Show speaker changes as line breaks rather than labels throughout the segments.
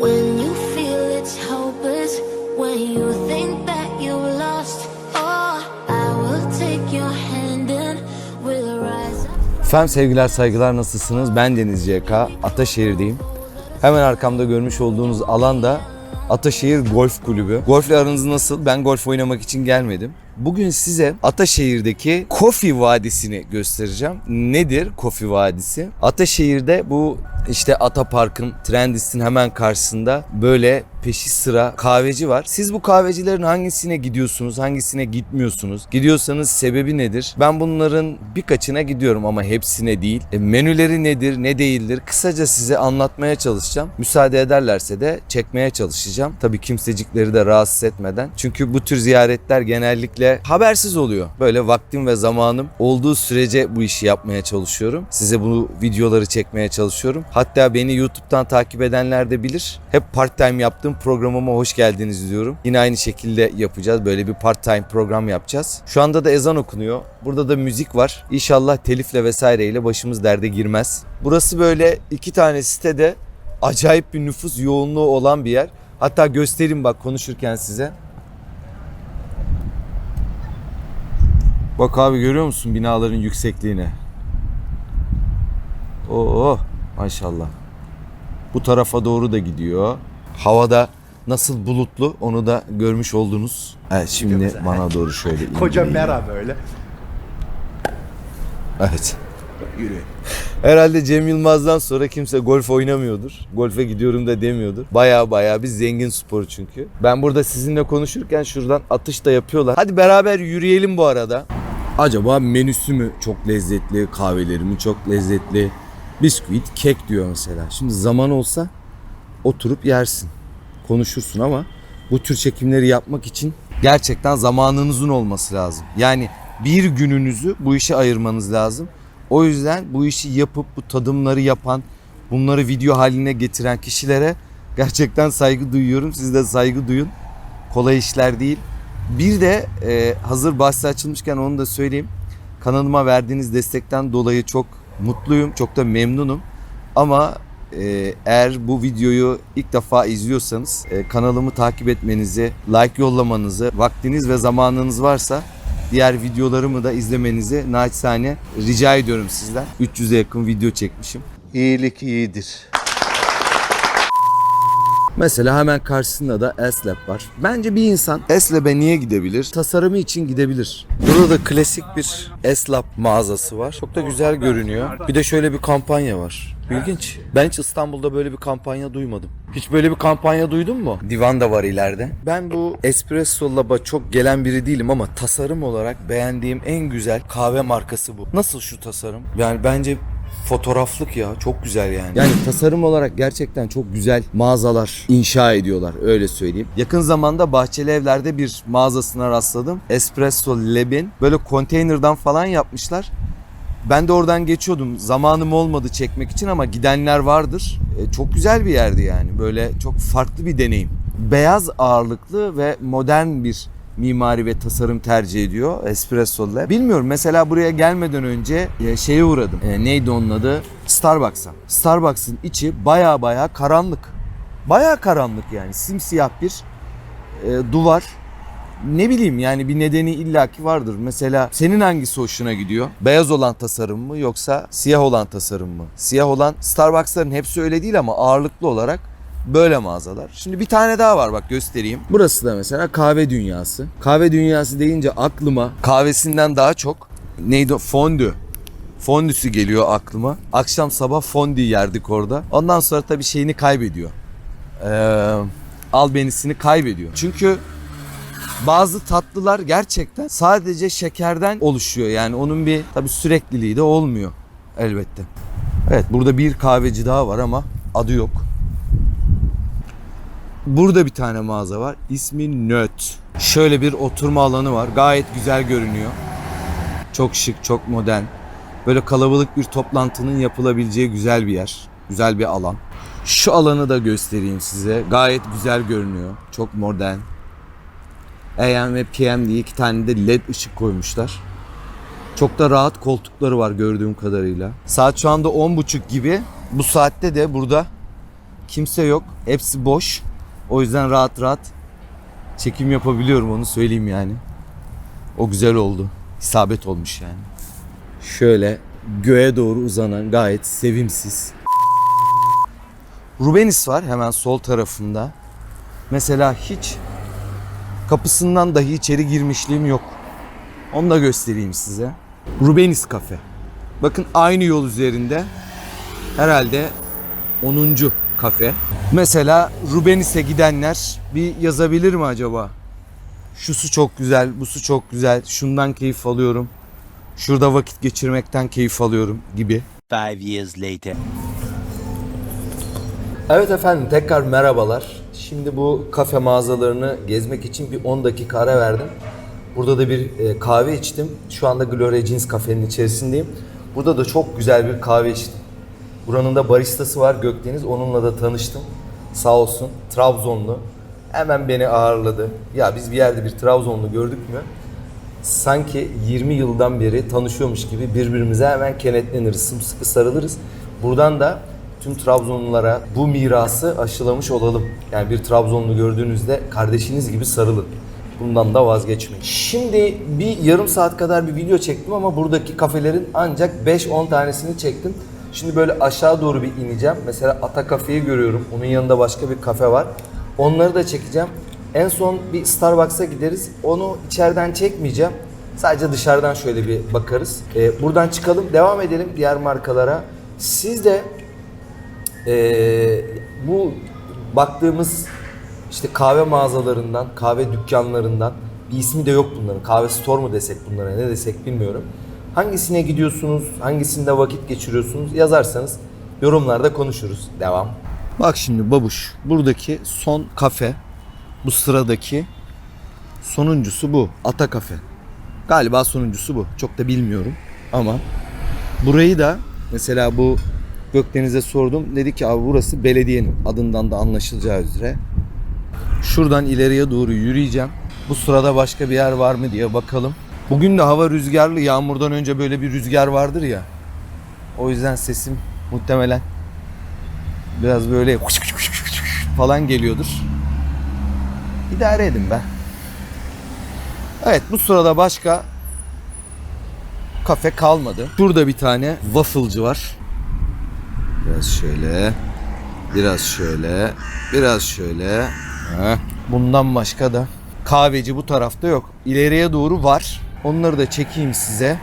When.
Efendim sevgiler saygılar nasılsınız? Ben Deniz YK, Ataşehir'deyim. Hemen arkamda görmüş olduğunuz alan da Ataşehir Golf Kulübü. Golfle aranız nasıl? Ben golf oynamak için gelmedim. Bugün size Ataşehir'deki Kofi Vadisi'ni göstereceğim. Nedir Kofi Vadisi? Ataşehir'de bu işte Atapark'ın Trendist'in hemen karşısında böyle peşi sıra kahveci var. Siz bu kahvecilerin hangisine gidiyorsunuz, hangisine gitmiyorsunuz? Gidiyorsanız sebebi nedir? Ben bunların birkaçına gidiyorum ama hepsine değil. E, menüleri nedir, ne değildir? Kısaca size anlatmaya çalışacağım. Müsaade ederlerse de çekmeye çalışacağım. Tabii kimsecikleri de rahatsız etmeden. Çünkü bu tür ziyaretler genellikle habersiz oluyor. Böyle vaktim ve zamanım olduğu sürece bu işi yapmaya çalışıyorum. Size bu videoları çekmeye çalışıyorum. Hatta beni YouTube'dan takip edenler de bilir. Hep part time yaptığım programıma hoş geldiniz diyorum. Yine aynı şekilde yapacağız. Böyle bir part time program yapacağız. Şu anda da ezan okunuyor. Burada da müzik var. İnşallah telifle vesaireyle başımız derde girmez. Burası böyle iki tane sitede acayip bir nüfus yoğunluğu olan bir yer. Hatta göstereyim bak konuşurken size. Bak abi görüyor musun binaların yüksekliğini? Oo maşallah. Bu tarafa doğru da gidiyor. Havada nasıl bulutlu onu da görmüş oldunuz. Evet şimdi bana doğru şöyle
Koca
indireyim.
mera böyle.
Evet.
Yürü.
Herhalde Cem Yılmaz'dan sonra kimse golf oynamıyordur. Golfe gidiyorum da demiyordur. Baya baya bir zengin sporu çünkü. Ben burada sizinle konuşurken şuradan atış da yapıyorlar. Hadi beraber yürüyelim bu arada. Acaba menüsü mü çok lezzetli, kahveleri mi çok lezzetli? Bisküvit, kek diyor mesela. Şimdi zaman olsa oturup yersin. Konuşursun ama bu tür çekimleri yapmak için gerçekten zamanınızın olması lazım. Yani bir gününüzü bu işe ayırmanız lazım. O yüzden bu işi yapıp bu tadımları yapan, bunları video haline getiren kişilere gerçekten saygı duyuyorum. Siz de saygı duyun. Kolay işler değil. Bir de e, hazır bahsi açılmışken onu da söyleyeyim. Kanalıma verdiğiniz destekten dolayı çok mutluyum, çok da memnunum. Ama e, eğer bu videoyu ilk defa izliyorsanız e, kanalımı takip etmenizi, like yollamanızı, vaktiniz ve zamanınız varsa diğer videolarımı da izlemenizi naçizane rica ediyorum sizden. 300'e yakın video çekmişim. İyilik iyidir. Mesela hemen karşısında da Eslab var. Bence bir insan Eslab'e niye gidebilir? Tasarımı için gidebilir. Burada da klasik bir Eslab mağazası var. Çok da güzel görünüyor. Bir de şöyle bir kampanya var. İlginç. Ben hiç İstanbul'da böyle bir kampanya duymadım. Hiç böyle bir kampanya duydun mu? Divan da var ileride. Ben bu Espresso Lab'a çok gelen biri değilim ama tasarım olarak beğendiğim en güzel kahve markası bu. Nasıl şu tasarım? Yani bence fotoğraflık ya çok güzel yani. Yani tasarım olarak gerçekten çok güzel mağazalar inşa ediyorlar öyle söyleyeyim. Yakın zamanda Bahçeli Evler'de bir mağazasına rastladım. Espresso Lab'in böyle konteynerdan falan yapmışlar. Ben de oradan geçiyordum. Zamanım olmadı çekmek için ama gidenler vardır. E, çok güzel bir yerdi yani. Böyle çok farklı bir deneyim. Beyaz ağırlıklı ve modern bir mimari ve tasarım tercih ediyor Espresso Lab. Bilmiyorum mesela buraya gelmeden önce e, şeye uğradım. E, neydi onun adı? Starbucks'a. Starbucks'ın içi baya baya karanlık. Baya karanlık yani. Simsiyah bir e, duvar ne bileyim yani bir nedeni illaki vardır. Mesela senin hangisi hoşuna gidiyor? Beyaz olan tasarım mı yoksa siyah olan tasarım mı? Siyah olan Starbucks'ların hepsi öyle değil ama ağırlıklı olarak böyle mağazalar. Şimdi bir tane daha var bak göstereyim. Burası da mesela kahve dünyası. Kahve dünyası deyince aklıma kahvesinden daha çok neydi fondü. Fondüsü geliyor aklıma. Akşam sabah fondü yerdik orada. Ondan sonra tabii şeyini kaybediyor. Ee, albenisini kaybediyor. Çünkü bazı tatlılar gerçekten sadece şekerden oluşuyor. Yani onun bir tabi sürekliliği de olmuyor elbette. Evet burada bir kahveci daha var ama adı yok. Burada bir tane mağaza var. İsmi Nöt. Şöyle bir oturma alanı var. Gayet güzel görünüyor. Çok şık, çok modern. Böyle kalabalık bir toplantının yapılabileceği güzel bir yer. Güzel bir alan. Şu alanı da göstereyim size. Gayet güzel görünüyor. Çok modern. AM ve PM diye iki tane de led ışık koymuşlar. Çok da rahat koltukları var gördüğüm kadarıyla. Saat şu anda 10.30 gibi. Bu saatte de burada Kimse yok. Hepsi boş. O yüzden rahat rahat çekim yapabiliyorum onu söyleyeyim yani. O güzel oldu. İsabet olmuş yani. Şöyle göğe doğru uzanan gayet sevimsiz. Rubenis var hemen sol tarafında. Mesela hiç kapısından dahi içeri girmişliğim yok. Onu da göstereyim size. Rubenis Kafe. Bakın aynı yol üzerinde herhalde 10. kafe. Mesela Rubenis'e gidenler bir yazabilir mi acaba? Şu su çok güzel, bu su çok güzel, şundan keyif alıyorum. Şurada vakit geçirmekten keyif alıyorum gibi.
Five years later.
Evet efendim tekrar merhabalar. Şimdi bu kafe mağazalarını gezmek için bir 10 dakika ara verdim. Burada da bir e, kahve içtim. Şu anda Gloria Jeans kafenin içerisindeyim. Burada da çok güzel bir kahve içtim. Buranın da baristası var Gökdeniz. Onunla da tanıştım. Sağ olsun Trabzonlu. Hemen beni ağırladı. Ya biz bir yerde bir Trabzonlu gördük mü? sanki 20 yıldan beri tanışıyormuş gibi birbirimize hemen kenetleniriz, sımsıkı sarılırız. Buradan da tüm Trabzonlulara bu mirası aşılamış olalım. Yani bir Trabzonlu gördüğünüzde kardeşiniz gibi sarılın. Bundan da vazgeçmeyin. Şimdi bir yarım saat kadar bir video çektim ama buradaki kafelerin ancak 5-10 tanesini çektim. Şimdi böyle aşağı doğru bir ineceğim. Mesela Ata Kafe'yi görüyorum. Onun yanında başka bir kafe var. Onları da çekeceğim. En son bir Starbucks'a gideriz. Onu içeriden çekmeyeceğim. Sadece dışarıdan şöyle bir bakarız. Ee, buradan çıkalım, devam edelim diğer markalara. Siz de ee, bu baktığımız işte kahve mağazalarından, kahve dükkanlarından bir ismi de yok bunların. Kahve store mu desek bunlara ne desek bilmiyorum. Hangisine gidiyorsunuz, hangisinde vakit geçiriyorsunuz yazarsanız yorumlarda konuşuruz. Devam. Bak şimdi babuş buradaki son kafe bu sıradaki sonuncusu bu. Ata Kafe. Galiba sonuncusu bu. Çok da bilmiyorum ama burayı da mesela bu Gökdeniz'e sordum. Dedi ki abi burası belediyenin adından da anlaşılacağı üzere. Şuradan ileriye doğru yürüyeceğim. Bu sırada başka bir yer var mı diye bakalım. Bugün de hava rüzgarlı. Yağmurdan önce böyle bir rüzgar vardır ya. O yüzden sesim muhtemelen biraz böyle falan geliyordur. İdare edin be. Evet bu sırada başka kafe kalmadı. Burada bir tane wafflecı var. Biraz şöyle. Biraz şöyle. Biraz şöyle. Heh. Bundan başka da kahveci bu tarafta yok. İleriye doğru var. Onları da çekeyim size.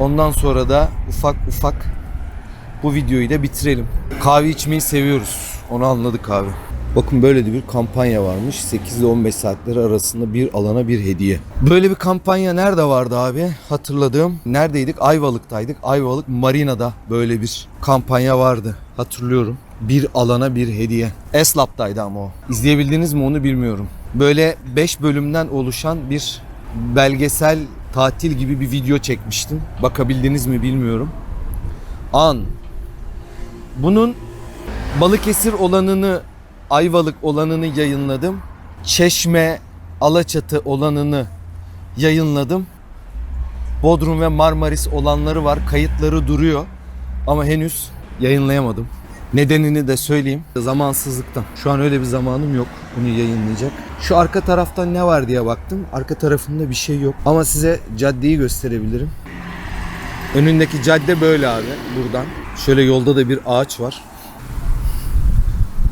Ondan sonra da ufak ufak bu videoyu da bitirelim. Kahve içmeyi seviyoruz. Onu anladık abi. Bakın böyle de bir kampanya varmış. 8 ile 15 saatleri arasında bir alana bir hediye. Böyle bir kampanya nerede vardı abi? Hatırladığım. Neredeydik? Ayvalık'taydık. Ayvalık Marina'da böyle bir kampanya vardı. Hatırlıyorum. Bir alana bir hediye. Eslap'taydı ama o. İzleyebildiniz mi onu bilmiyorum. Böyle 5 bölümden oluşan bir belgesel tatil gibi bir video çekmiştim. Bakabildiniz mi bilmiyorum. An. Bunun Balıkesir olanını, Ayvalık olanını yayınladım. Çeşme, Alaçatı olanını yayınladım. Bodrum ve Marmaris olanları var. Kayıtları duruyor. Ama henüz yayınlayamadım. Nedenini de söyleyeyim. Zamansızlıktan. Şu an öyle bir zamanım yok bunu yayınlayacak. Şu arka taraftan ne var diye baktım. Arka tarafında bir şey yok. Ama size caddeyi gösterebilirim. Önündeki cadde böyle abi buradan. Şöyle yolda da bir ağaç var.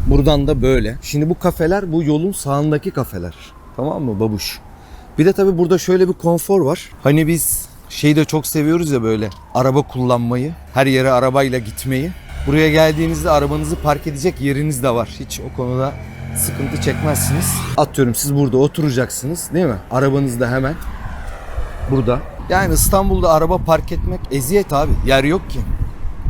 Buradan da böyle. Şimdi bu kafeler bu yolun sağındaki kafeler. Tamam mı babuş? Bir de tabii burada şöyle bir konfor var. Hani biz şeyi de çok seviyoruz ya böyle araba kullanmayı. Her yere arabayla gitmeyi. Buraya geldiğinizde arabanızı park edecek yeriniz de var. Hiç o konuda sıkıntı çekmezsiniz. Atıyorum siz burada oturacaksınız değil mi? Arabanız da hemen burada. Yani İstanbul'da araba park etmek eziyet abi. Yer yok ki.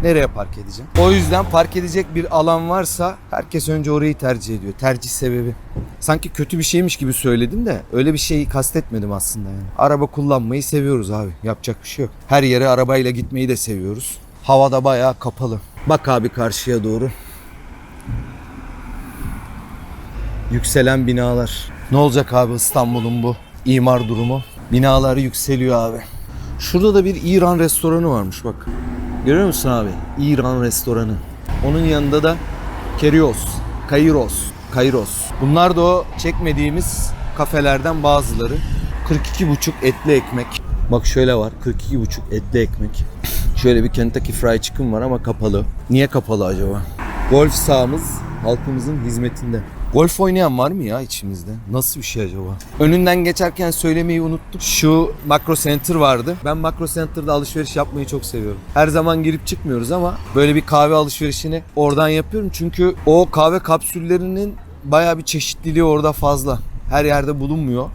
Nereye park edeceğim? O yüzden park edecek bir alan varsa herkes önce orayı tercih ediyor. Tercih sebebi. Sanki kötü bir şeymiş gibi söyledim de öyle bir şeyi kastetmedim aslında yani. Araba kullanmayı seviyoruz abi. Yapacak bir şey yok. Her yere arabayla gitmeyi de seviyoruz. Havada bayağı kapalı. Bak abi karşıya doğru. Yükselen binalar. Ne olacak abi İstanbul'un bu imar durumu? Binalar yükseliyor abi. Şurada da bir İran restoranı varmış bak. Görüyor musun abi? İran restoranı. Onun yanında da Kerios, Kairos, Kairos. Bunlar da o çekmediğimiz kafelerden bazıları. 42,5 etli ekmek. Bak şöyle var 42,5 etli ekmek. Şöyle bir Kentucky Fried Chicken var ama kapalı. Niye kapalı acaba? Golf sahamız halkımızın hizmetinde. Golf oynayan var mı ya içimizde? Nasıl bir şey acaba? Önünden geçerken söylemeyi unuttum. Şu Makro Center vardı. Ben Makro Center'da alışveriş yapmayı çok seviyorum. Her zaman girip çıkmıyoruz ama böyle bir kahve alışverişini oradan yapıyorum. Çünkü o kahve kapsüllerinin bayağı bir çeşitliliği orada fazla. Her yerde bulunmuyor.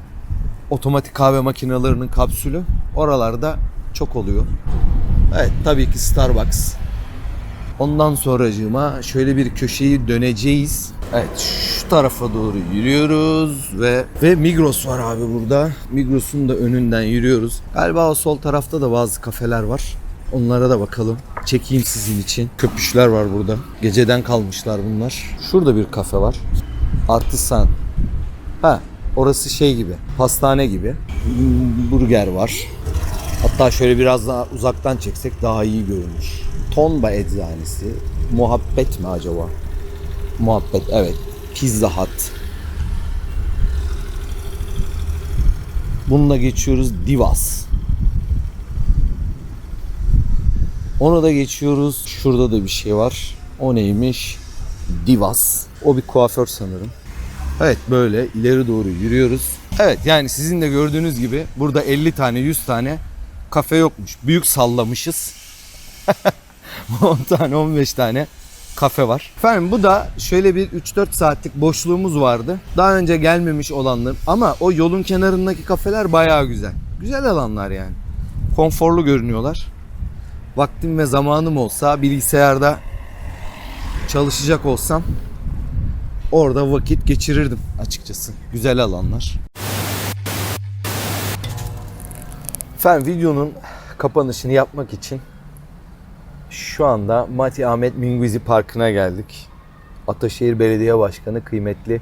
Otomatik kahve makinelerinin kapsülü oralarda çok oluyor. Evet tabii ki Starbucks. Ondan sonracığıma şöyle bir köşeyi döneceğiz. Evet şu tarafa doğru yürüyoruz ve ve Migros var abi burada. Migros'un da önünden yürüyoruz. Galiba o sol tarafta da bazı kafeler var. Onlara da bakalım. Çekeyim sizin için. Köpüşler var burada. Geceden kalmışlar bunlar. Şurada bir kafe var. Artisan. Ha orası şey gibi. Pastane gibi. Burger var. Hatta şöyle biraz daha uzaktan çeksek daha iyi görünür. Tonba eczanesi. Muhabbet mi acaba? Muhabbet evet. Pizza Hut. Bununla geçiyoruz Divas. Onu da geçiyoruz. Şurada da bir şey var. O neymiş? Divas. O bir kuaför sanırım. Evet böyle ileri doğru yürüyoruz. Evet yani sizin de gördüğünüz gibi burada 50 tane 100 tane kafe yokmuş. Büyük sallamışız. 10 tane 15 tane kafe var. Efendim bu da şöyle bir 3-4 saatlik boşluğumuz vardı. Daha önce gelmemiş olanlar ama o yolun kenarındaki kafeler bayağı güzel. Güzel alanlar yani. Konforlu görünüyorlar. Vaktim ve zamanım olsa bilgisayarda çalışacak olsam orada vakit geçirirdim açıkçası. Güzel alanlar. Efendim videonun kapanışını yapmak için şu anda Mati Ahmet Minguizi Parkı'na geldik. Ataşehir Belediye Başkanı kıymetli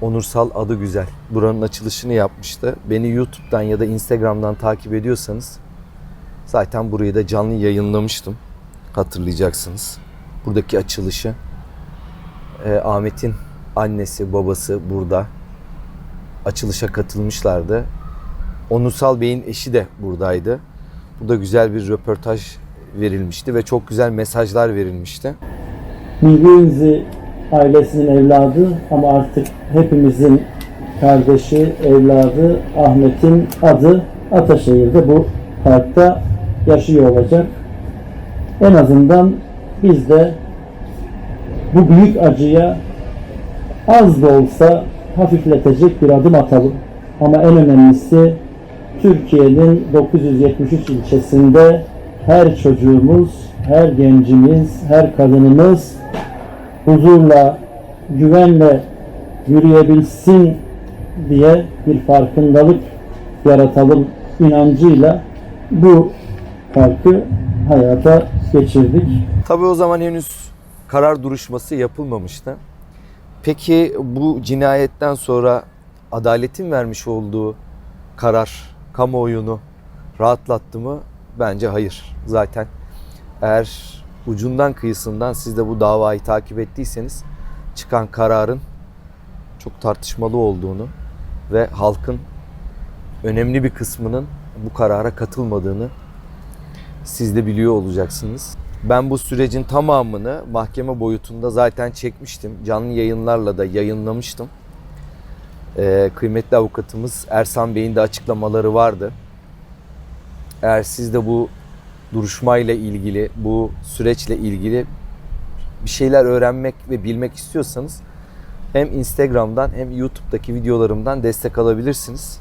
Onursal adı güzel. Buranın açılışını yapmıştı. Beni YouTube'dan ya da Instagram'dan takip ediyorsanız zaten burayı da canlı yayınlamıştım. Hatırlayacaksınız. Buradaki açılışı. Ee, Ahmet'in annesi, babası burada. Açılışa katılmışlardı. Onursal Bey'in eşi de buradaydı. Burada güzel bir röportaj verilmişti ve çok güzel mesajlar verilmişti.
Bilgiyizi ailesinin evladı ama artık hepimizin kardeşi, evladı Ahmet'in adı Ataşehir'de bu parkta yaşıyor olacak. En azından biz de bu büyük acıya az da olsa hafifletecek bir adım atalım. Ama en önemlisi Türkiye'nin 973 ilçesinde her çocuğumuz, her gencimiz, her kadınımız huzurla, güvenle yürüyebilsin diye bir farkındalık yaratalım inancıyla bu parkı hayata geçirdik.
Tabii o zaman henüz karar duruşması yapılmamıştı. Peki bu cinayetten sonra adaletin vermiş olduğu karar kamuoyunu rahatlattı mı? Bence hayır. Zaten eğer ucundan kıyısından siz de bu davayı takip ettiyseniz çıkan kararın çok tartışmalı olduğunu ve halkın önemli bir kısmının bu karara katılmadığını siz de biliyor olacaksınız. Ben bu sürecin tamamını mahkeme boyutunda zaten çekmiştim. Canlı yayınlarla da yayınlamıştım. Ee, kıymetli avukatımız Ersan Bey'in de açıklamaları vardı. Eğer siz de bu duruşmayla ilgili, bu süreçle ilgili bir şeyler öğrenmek ve bilmek istiyorsanız hem Instagram'dan hem YouTube'daki videolarımdan destek alabilirsiniz.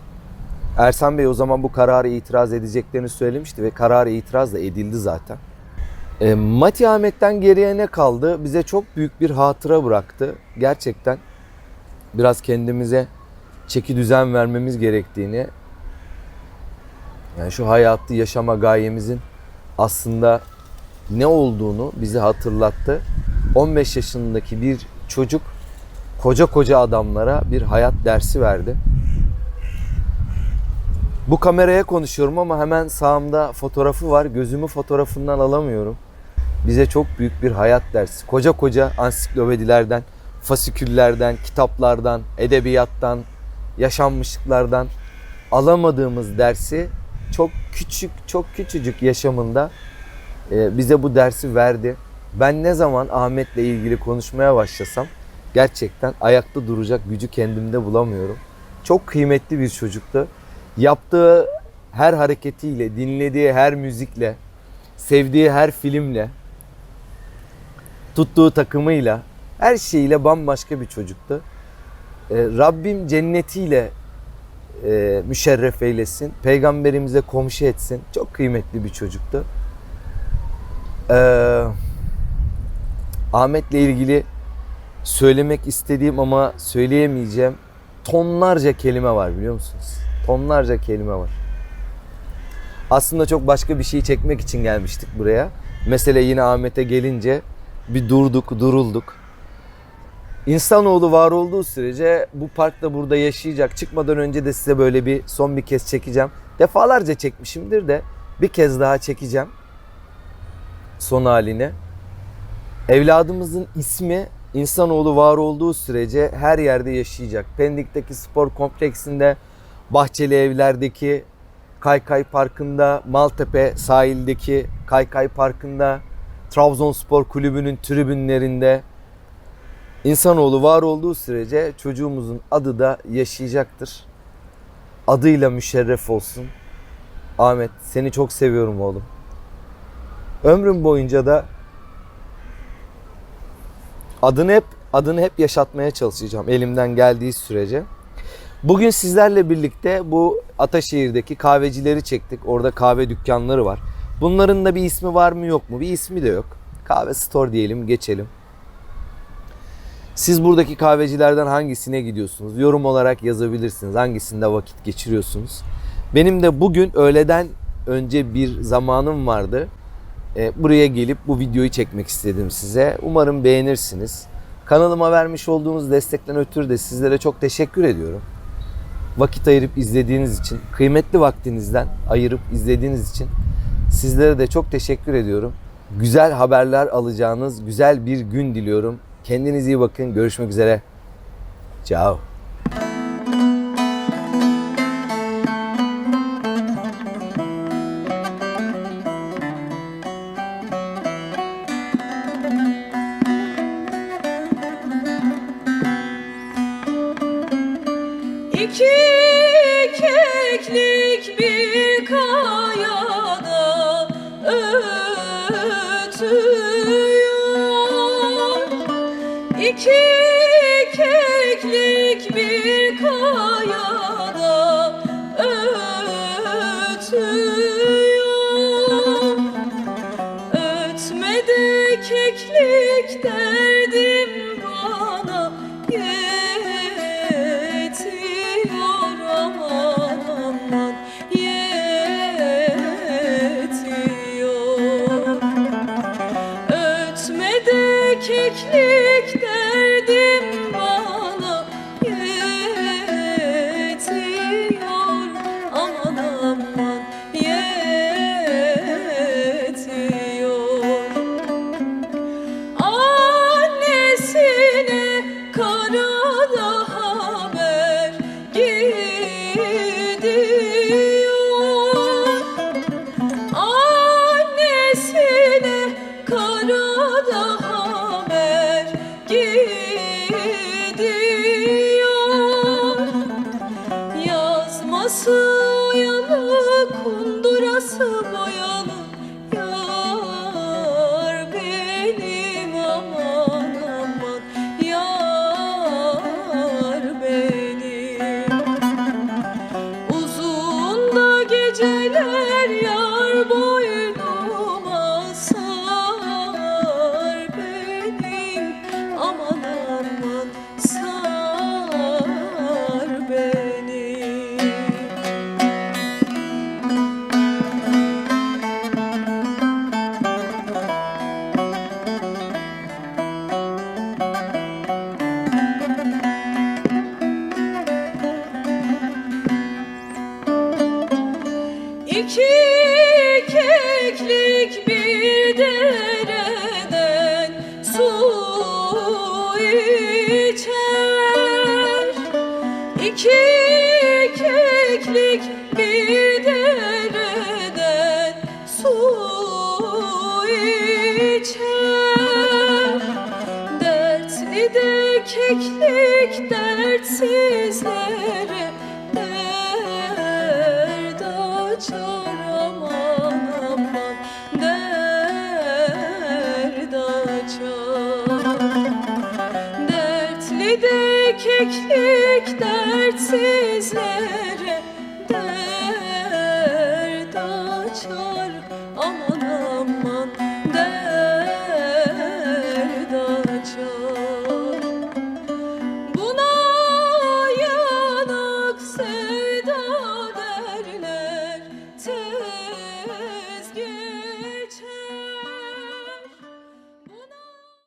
Ersan Bey o zaman bu kararı itiraz edeceklerini söylemişti ve kararı itiraz da edildi zaten. E, Mati Ahmet'ten geriye ne kaldı? Bize çok büyük bir hatıra bıraktı. Gerçekten biraz kendimize çeki düzen vermemiz gerektiğini, yani şu hayatı yaşama gayemizin aslında ne olduğunu bize hatırlattı. 15 yaşındaki bir çocuk koca koca adamlara bir hayat dersi verdi. Bu kameraya konuşuyorum ama hemen sağımda fotoğrafı var. Gözümü fotoğrafından alamıyorum. bize çok büyük bir hayat dersi. Koca koca ansiklopedilerden, fasiküllerden, kitaplardan, edebiyattan, yaşanmışlıklardan alamadığımız dersi çok küçük, çok küçücük yaşamında e, bize bu dersi verdi. Ben ne zaman Ahmet'le ilgili konuşmaya başlasam gerçekten ayakta duracak gücü kendimde bulamıyorum. Çok kıymetli bir çocuktu. Yaptığı her hareketiyle, dinlediği her müzikle, sevdiği her filmle, tuttuğu takımıyla, her şeyiyle bambaşka bir çocuktu. Ee, Rabbim cennetiyle e, müşerref eylesin. Peygamberimize komşu etsin. Çok kıymetli bir çocuktu. Ee, Ahmet'le ilgili söylemek istediğim ama söyleyemeyeceğim tonlarca kelime var biliyor musunuz? Tonlarca kelime var. Aslında çok başka bir şey çekmek için gelmiştik buraya. Mesele yine Ahmet'e gelince bir durduk, durulduk. İnsanoğlu var olduğu sürece bu parkta burada yaşayacak. Çıkmadan önce de size böyle bir son bir kez çekeceğim. Defalarca çekmişimdir de bir kez daha çekeceğim. Son halini. Evladımızın ismi insanoğlu var olduğu sürece her yerde yaşayacak. Pendik'teki spor kompleksinde, Bahçeli Evler'deki Kaykay Parkı'nda, Maltepe sahildeki Kaykay Parkı'nda, Trabzonspor Kulübü'nün tribünlerinde insanoğlu var olduğu sürece çocuğumuzun adı da yaşayacaktır. Adıyla müşerref olsun. Ahmet seni çok seviyorum oğlum. Ömrüm boyunca da adını hep adını hep yaşatmaya çalışacağım elimden geldiği sürece. Bugün sizlerle birlikte bu Ataşehir'deki kahvecileri çektik. Orada kahve dükkanları var. Bunların da bir ismi var mı yok mu? Bir ismi de yok. Kahve store diyelim, geçelim. Siz buradaki kahvecilerden hangisine gidiyorsunuz? Yorum olarak yazabilirsiniz. Hangisinde vakit geçiriyorsunuz? Benim de bugün öğleden önce bir zamanım vardı. E, buraya gelip bu videoyu çekmek istedim size. Umarım beğenirsiniz. Kanalıma vermiş olduğunuz destekten ötürü de sizlere çok teşekkür ediyorum. Vakit ayırıp izlediğiniz için, kıymetli vaktinizden ayırıp izlediğiniz için sizlere de çok teşekkür ediyorum. Güzel haberler alacağınız güzel bir gün diliyorum. Kendinize iyi bakın. Görüşmek üzere. Ciao.